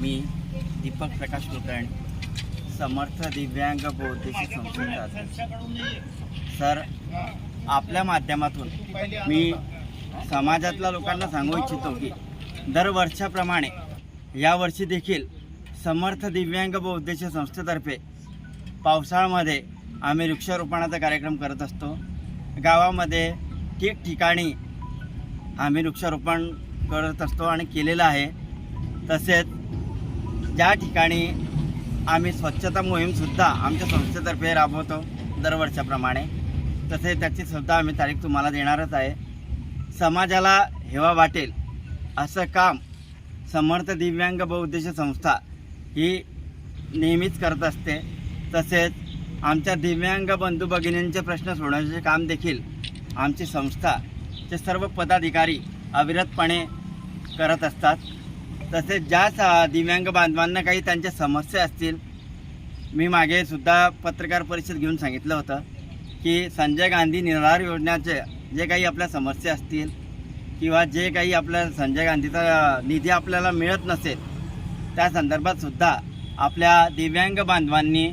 मी दीपक प्रकाश कुलकर्णी समर्थ दिव्यांग बौद्धिक संस्थेचा सर आपल्या माध्यमातून मी समाजातल्या लोकांना सांगू इच्छितो की दरवर्षाप्रमाणे यावर्षी देखील समर्थ दिव्यांग बौद्धिक संस्थेतर्फे पावसाळ्यामध्ये आम्ही वृक्षारोपणाचा कार्यक्रम करत असतो. गावामध्ये ठिकठिकाणी आम्ही वृक्षारोपण करत असतो आणि केलेलं आहे. तसेच ज्या ठिकाणी आम्ही स्वच्छता मोहीमसुद्धा आमच्या संस्थेतर्फे राबवतो दरवर्षाप्रमाणे तसे त्याची सुद्धा आम्ही तारीख तुम्हाला देणारच आहे. समाजाला हेवा वाटेल असं काम समर्थ दिव्यांग बहुउद्देश संस्था ही नेहमीच करत असते. तसेच आमच्या दिव्यांग बंधू भगिनींचे प्रश्न सोडवण्याचे काम देखील आमची संस्था चे सर्व पदाधिकारी अविरतपणे करत असतात. तसेच ज्या स- दिव्यांग बांधवांना काही त्यांच्या समस्या असतील मी मागे सुद्धा पत्रकार परिषद घेऊन सांगितलं होतं की संजय गांधी निराधार योजनेचे जे काही आपल्या समस्या असतील किंवा जे काही आपल्या संजय गांधीचा निधी आपल्याला मिळत नसेल त्या संदर्भात सुद्धा आपल्या दिव्यांग बांधवांनी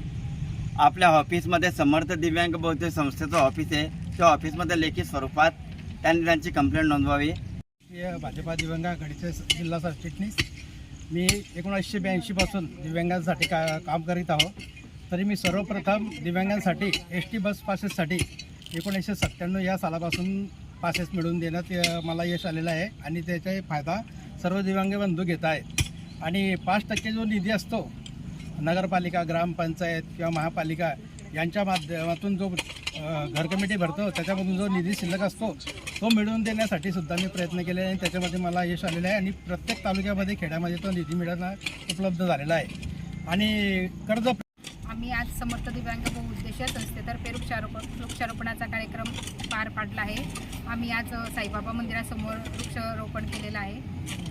आपल्या ऑफिसमध्ये समर्थ दिव्यांग बौद्धिक संस्थेचं ऑफिस आहे. त्या ऑफिसमध्ये लेखी स्वरूपात त्यांनी त्यांची कंप्लेंट नोंदवावी. भाजपा दिव्यांग आघाडीचे जिल्हा सरचिटणीस मी एकोणीसशे ब्याऐंशीपासून दिव्यांगांसाठी का काम करीत आहो. तरी मी सर्वप्रथम दिव्यांगांसाठी एस टी बस पासेससाठी एकोणीसशे सत्त्याण्णव या सालापासून पासेस मिळवून देण्यात मला यश आलेलं आहे आणि त्याचा फायदा सर्व दिव्यांग बंधू घेत आहेत. आणि पाच टक्के जो निधी असतो नगरपालिका ग्रामपंचायत किंवा महापालिका यांच्या माध्यमातून जो घर कमिटी भरतो त्याच्यामधून जो निधी शिल्लक असतो तो मिळवून देण्यासाठी सुद्धा मी प्रयत्न केले आणि त्याच्यामध्ये मला यश आलेलं आहे आणि प्रत्येक तालुक्यामध्ये खेड्यामध्ये तो निधी मिळवणं उपलब्ध झालेला आहे. आणि कर्ज आम्ही आज समर्थ दिव्यांग बहुउद्देशीय संस्थेतर्फे वृक्षारोपण वृक्षारोपणाचा कार्यक्रम पार पाडला आहे. आम्ही आज साईबाबा मंदिरासमोर वृक्षारोपण केलेलं आहे.